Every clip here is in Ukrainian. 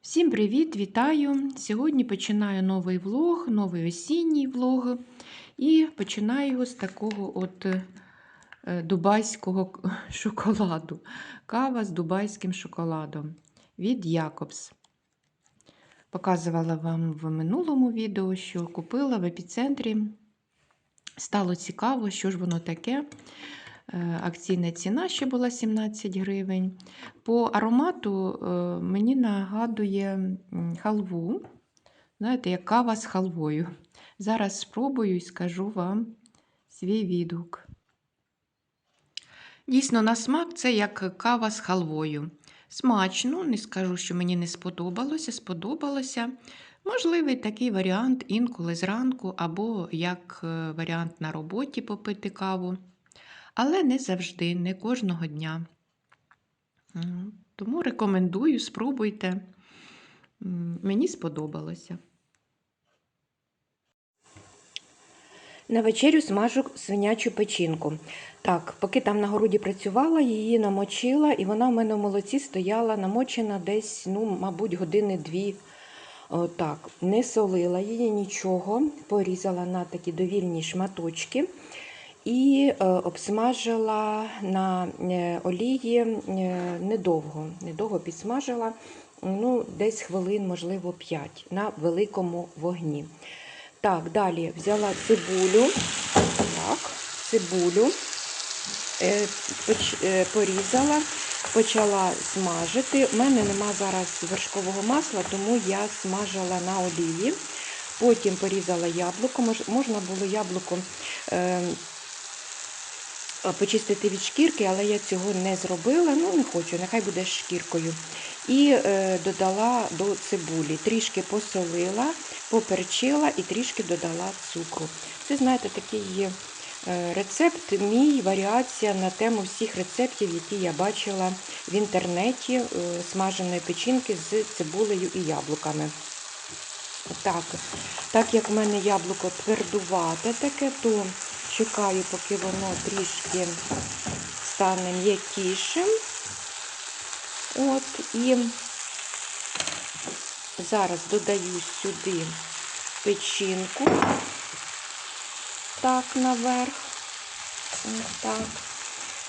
Всім привіт, вітаю! Сьогодні починаю новий влог, новий осінній влог. І починаю його з такого от е, дубайського шоколаду. Кава з дубайським шоколадом від Якобс. Показувала вам в минулому відео, що купила в епіцентрі. Стало цікаво, що ж воно таке. Е, Акційна ціна ще була 17 гривень. По аромату е, мені нагадує халву. Знаєте, як кава з халвою. Зараз спробую і скажу вам свій відгук. Дійсно, на смак це як кава з халвою. Смачно, не скажу, що мені не сподобалося, сподобалося. Можливий такий варіант інколи зранку, або як е, варіант на роботі попити каву. Але не завжди, не кожного дня. Тому рекомендую, спробуйте. Мені сподобалося. На вечерю смажу свинячу печінку. Так, поки там на городі працювала, її намочила, і вона в мене в молоці стояла намочена десь, ну, мабуть, години дві. Так, не солила її нічого, порізала на такі довільні шматочки і е, обсмажила на е, олії е, недовго. Недовго підсмажила, ну, десь хвилин, можливо, 5 на великому вогні. Так, далі взяла цибулю, так, цибулю, порізала, почала смажити. У мене нема зараз вершкового масла, тому я смажила на олії. Потім порізала яблуко. Можна було яблуко почистити від шкірки, але я цього не зробила. Ну, не хочу, нехай буде шкіркою. І е, додала до цибулі, трішки посолила, поперчила і трішки додала цукру. Це, знаєте, такий є е, рецепт, мій варіація на тему всіх рецептів, які я бачила в інтернеті е, смаженої печінки з цибулею і яблуками. Так, так як в мене яблуко твердувате таке, то чекаю, поки воно трішки стане м'якішим. От, і зараз додаю сюди печінку, так, наверх. Ось так.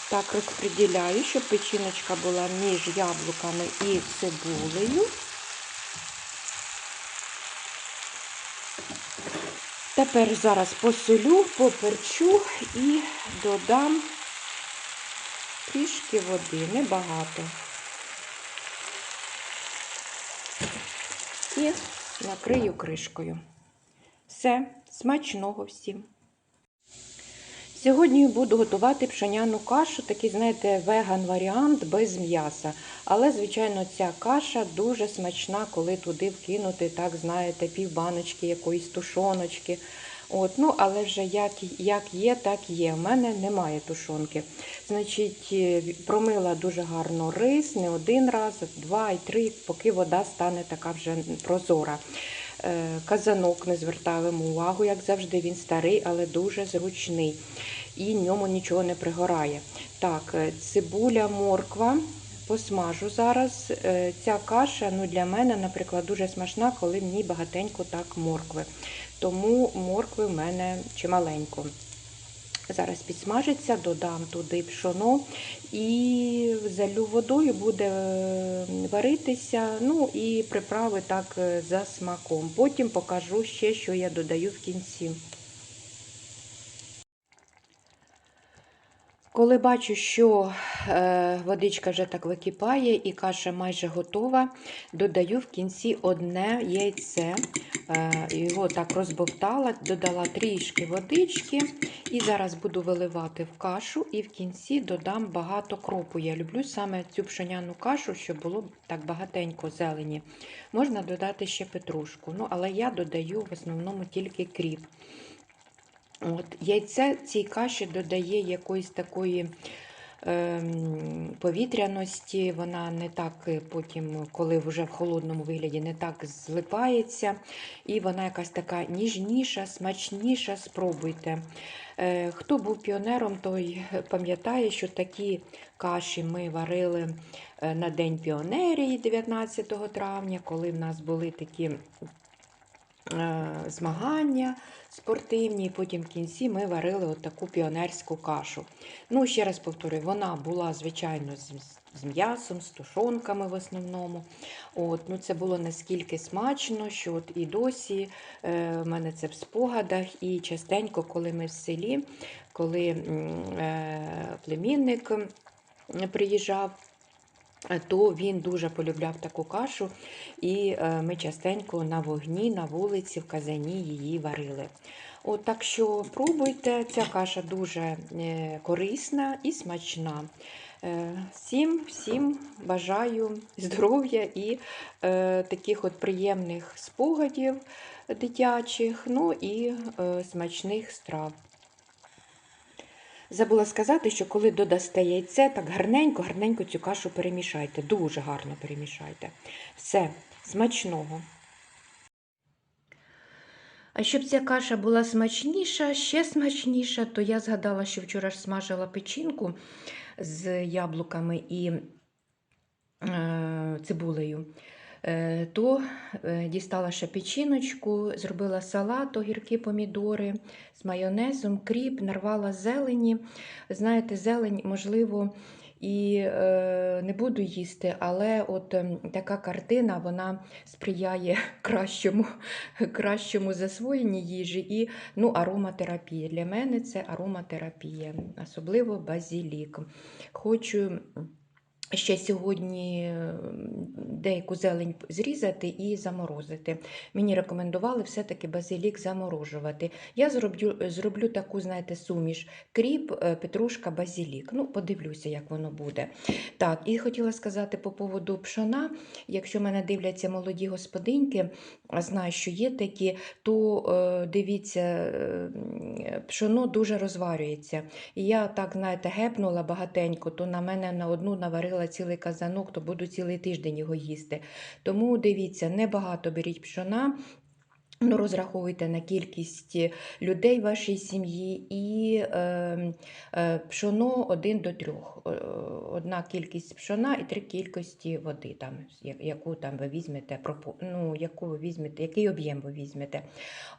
Так розподіляю, щоб печіночка була між яблуками і цибулею. Тепер зараз посолю, поперчу і додам трішки води, небагато. І накрию кришкою. Все, смачного всім. Сьогодні буду готувати пшеняну кашу, такий, знаєте, веган-варіант без м'яса. Але, звичайно, ця каша дуже смачна, коли туди вкинути, так, знаєте, півбаночки якоїсь тушоночки. От, ну, але вже як, як є, так є. У мене немає тушонки. Значить, е, промила дуже гарно рис, не один раз, два і три, поки вода стане така вже прозора. Е, Казанок не звертаємо увагу, як завжди, він старий, але дуже зручний. І ньому нічого не пригорає. Так, е, цибуля, морква. Посмажу зараз. Е, Ця каша ну, для мене, наприклад, дуже смачна, коли ній багатенько так моркви. Тому моркви в мене чималенько. Зараз підсмажиться, додам туди пшоно і залю водою, буде варитися, ну і приправи так е, за смаком. Потім покажу ще, що я додаю в кінці. Коли бачу, що е, водичка вже так википає і каша майже готова, додаю в кінці одне яйце. Е, його так розбовтала, додала трішки водички. І зараз буду виливати в кашу, і в кінці додам багато кропу. Я люблю саме цю пшеняну кашу, щоб було так багатенько зелені. Можна додати ще петрушку, ну, але я додаю в основному тільки кріп. От, Яйце цій каші додає якоїсь такої ем, повітряності, вона не так е, потім, коли вже в холодному вигляді, не так злипається. І вона якась така ніжніша, смачніша. Спробуйте. Е, Хто був піонером, той пам'ятає, що такі каші ми варили е, на День піонерії 19 травня, коли в нас були такі е, змагання спортивні, і потім в кінці ми варили таку піонерську кашу. Ну, ще раз повторюю, вона була, звичайно, з, з м'ясом, з тушонками в основному. От, ну, це було наскільки смачно, що от і досі е, в мене це в спогадах, і частенько, коли ми в селі, коли е, племінник приїжджав. Е, То він дуже полюбляв таку кашу, і е, ми частенько на вогні, на вулиці, в казані її варили. От так що пробуйте, ця каша дуже е, корисна і смачна. Всім, всім бажаю здоров'я і е, таких от приємних спогадів дитячих, ну і е, смачних страв. Забула сказати, що коли додасте яйце, так гарненько, гарненько цю кашу перемішайте. Дуже гарно перемішайте. Все, смачного. А щоб ця каша була смачніша, ще смачніша, то я згадала, що вчора ж смажила печінку з яблуками і е, цибулею. Е, то е, дістала ще печіночку, зробила салат, огірки, помідори з майонезом, кріп, нарвала зелені. Знаєте, зелень, можливо, і е, не буду їсти, але от ем, така картина вона сприяє кращому, кращому засвоєнні їжі і ну, ароматерапії. Для мене це ароматерапія, особливо базілік. Хочу ще сьогодні деяку зелень зрізати і заморозити. Мені рекомендували все-таки базилік заморожувати. Я зроблю, зроблю таку, знаєте, суміш кріп, е, петрушка, базилік. Ну, подивлюся, як воно буде. Так, і хотіла сказати по поводу пшона. Якщо мене дивляться молоді господиньки, знаю, що є такі, то е, дивіться, е, пшоно дуже розварюється. І я так, знаєте, гепнула багатенько, то на мене на одну наварила цілий казанок, то буду цілий тиждень його їсти. Тому дивіться, небагато беріть пшона. Ну, розраховуйте на кількість людей в вашій сім'ї і е, е, пшоно 1 до 3. Одна кількість пшона і три кількості води, там, яку там ви візьмете, ну, яку ви візьмете, який об'єм ви візьмете.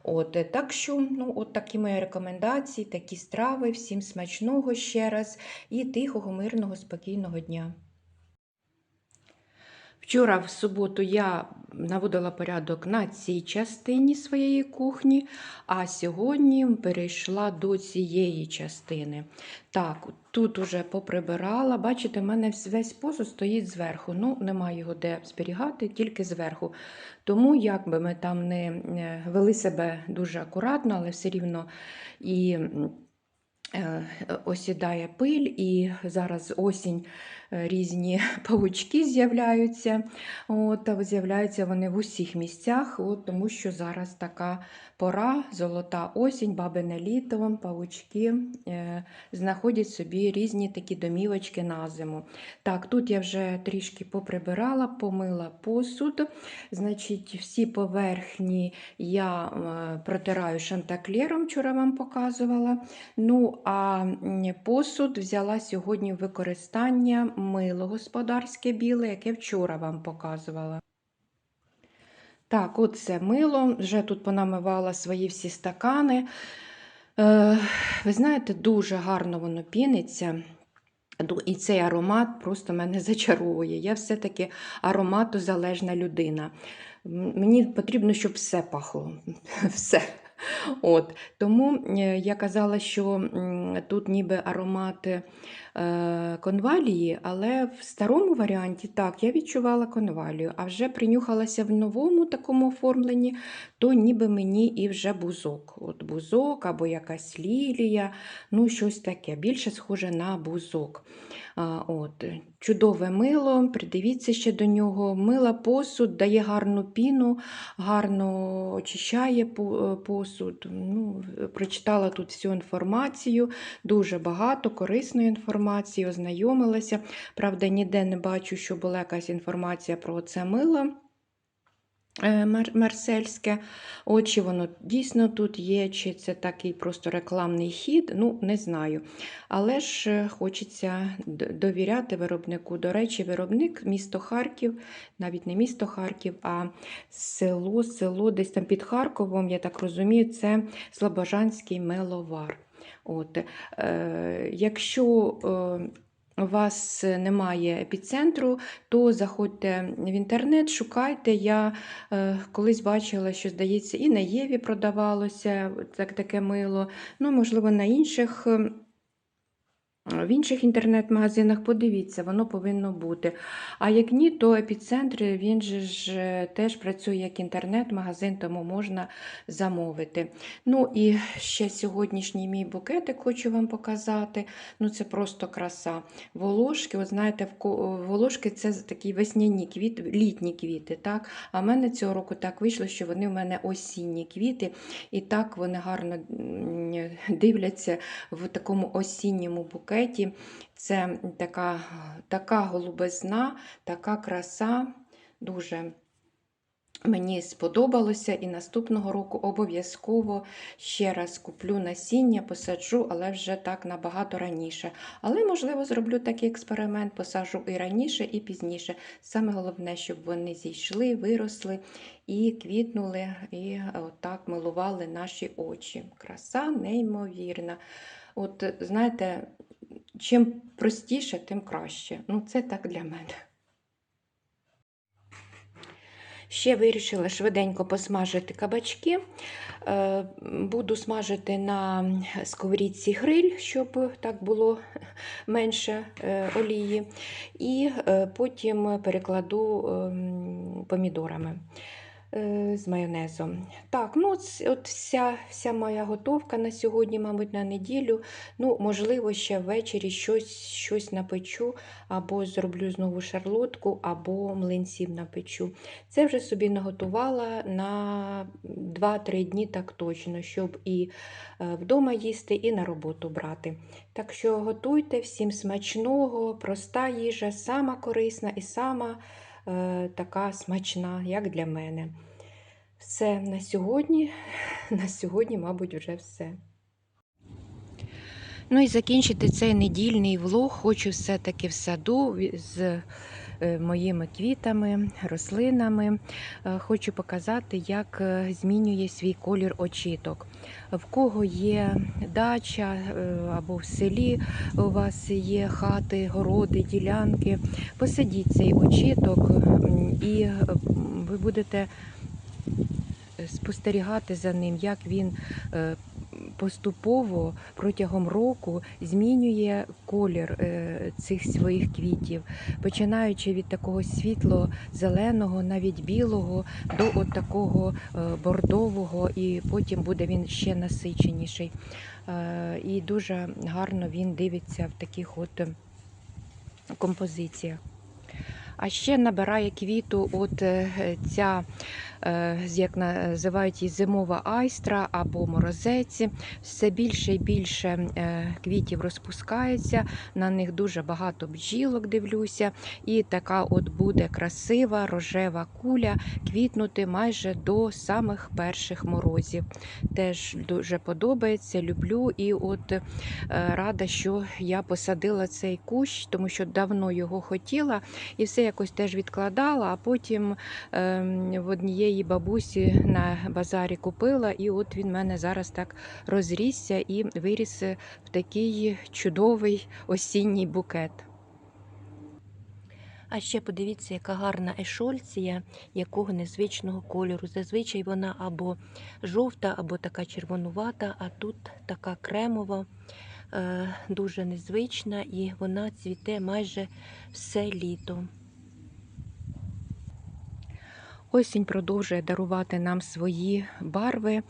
От, е, так що, ну, от такі мої рекомендації, такі страви. Всім смачного ще раз і тихого, мирного, спокійного дня. Вчора в суботу я наводила порядок на цій частині своєї кухні, а сьогодні перейшла до цієї частини. Так, тут уже поприбирала. Бачите, в мене весь посуд стоїть зверху. Ну, немає його де зберігати, тільки зверху. Тому, як би ми там не вели себе дуже акуратно, але все рівно і. Е, Осідає пиль, і зараз осінь е, різні павучки з'являються. От, з'являються вони в усіх місцях, от, тому що зараз така пора, золота осінь, бабине літо, павучки е, знаходять собі різні такі домівочки на зиму. Так, тут я вже трішки поприбирала, помила посуд. Значить, всі поверхні я е, протираю шантаклером, вчора вам показувала. Ну, а посуд взяла сьогодні в використання мило господарське біле, яке вчора вам показувала. Так, от це мило. Вже тут понамивала свої всі стакани. Е, ви знаєте, дуже гарно воно піниться. І цей аромат просто мене зачаровує. Я все-таки ароматозалежна людина. Мені потрібно, щоб все пахло. Все. От. Тому е, я казала, що тут ніби аромати конвалії, але в старому варіанті так, я відчувала конвалію, а вже принюхалася в новому такому оформленні, то ніби мені і вже бузок. От бузок або якась лілія, ну щось таке, більше схоже на бузок. От. Чудове мило, придивіться ще до нього. Мила посуд, дає гарну піну, гарно очищає е, посуд. Ну, прочитала тут всю інформацію, дуже багато корисної інформації. Інформацією, ознайомилася. Правда, ніде не бачу, що була якась інформація про це мило. е, мар- Марсельське, от чи воно дійсно тут є, чи це такий просто рекламний хід, ну не знаю. Але ж е, хочеться довіряти виробнику. До речі, виробник місто Харків, навіть не місто Харків, а село, село десь там під Харковом, я так розумію, це Слобожанський меловар. От, е, якщо е, у вас немає епіцентру, то заходьте в інтернет, шукайте. Я е, колись бачила, що, здається, і на Єві продавалося так, таке мило. Ну, можливо, на інших. Е, В інших інтернет-магазинах подивіться, воно повинно бути. А як ні, то епіцентр він же ж е, теж працює як інтернет-магазин, тому можна замовити. Ну і ще сьогоднішній мій букетик хочу вам показати. Ну це просто краса. Волошки, от знаєте, волошки це такі весняні квіти, літні квіти. так? А в мене цього року так вийшло, що вони в мене осінні квіти, і так вони гарно дивляться в такому осінньому букеті. Це така, така голубизна, така краса. Дуже мені сподобалося, і наступного року обов'язково ще раз куплю насіння, посаджу, але вже так набагато раніше. Але, можливо, зроблю такий експеримент, посаджу і раніше, і пізніше. Саме головне, щоб вони зійшли, виросли і квітнули, і отак милували наші очі. Краса неймовірна. От знаєте, чим простіше, тим краще. Ну, це так для мене. Ще вирішила швиденько посмажити кабачки. Е, Буду смажити на сковорідці гриль, щоб так було менше е, олії. І е, потім перекладу ем, помідорами з майонезом. Так, ну от, вся, вся моя готовка на сьогодні, мабуть, на неділю. Ну, можливо, ще ввечері щось, щось напечу, або зроблю знову шарлотку, або млинців напечу. Це вже собі наготувала на 2-3 дні так точно, щоб і е, вдома їсти, і на роботу брати. Так що готуйте всім смачного, проста їжа, сама корисна і сама е, така смачна, як для мене. Все на сьогодні. На сьогодні, мабуть, вже все. Ну і закінчити цей недільний влог хочу все-таки в саду з е, моїми квітами, рослинами. Е, Хочу показати, як е, змінює свій колір очіток. В кого є дача е, або в селі у вас є хати, городи, ділянки, посадіть цей очіток і е, ви будете спостерігати за ним, як він е, поступово протягом року змінює колір е, цих своїх квітів, починаючи від такого світло-зеленого, навіть білого, до от такого е, бордового, і потім буде він ще насиченіший. Е, І дуже гарно він дивиться в таких от композиціях. А ще набирає квіту от ця, як називають її зимова айстра або морозець. Все більше і більше е, квітів розпускається, на них дуже багато бджілок дивлюся. І така от буде красива рожева куля квітнути майже до самих перших морозів. Теж дуже подобається, люблю. І от е, рада, що я посадила цей кущ, тому що давно його хотіла і все якось теж відкладала, а потім ем, в однієї бабусі на базарі купила, і от він в мене зараз так розрісся і виріс в такий чудовий осінній букет. А ще подивіться, яка гарна ешольція, якого незвичного кольору. Зазвичай вона або жовта, або така червонувата, а тут така кремова, е, дуже незвична, і вона цвіте майже все літо. Осінь продовжує дарувати нам свої барви,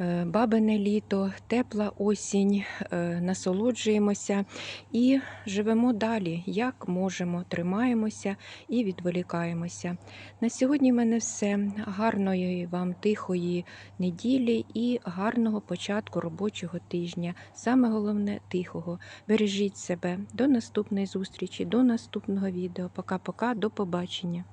Е, бабине літо, тепла осінь, Е, насолоджуємося і живемо далі, як можемо, тримаємося і відволікаємося. На сьогодні в мене все. Гарної вам тихої неділі і гарного початку робочого тижня. Саме головне тихого. Бережіть себе. До наступної зустрічі, до наступного відео. Пока-пока, до побачення.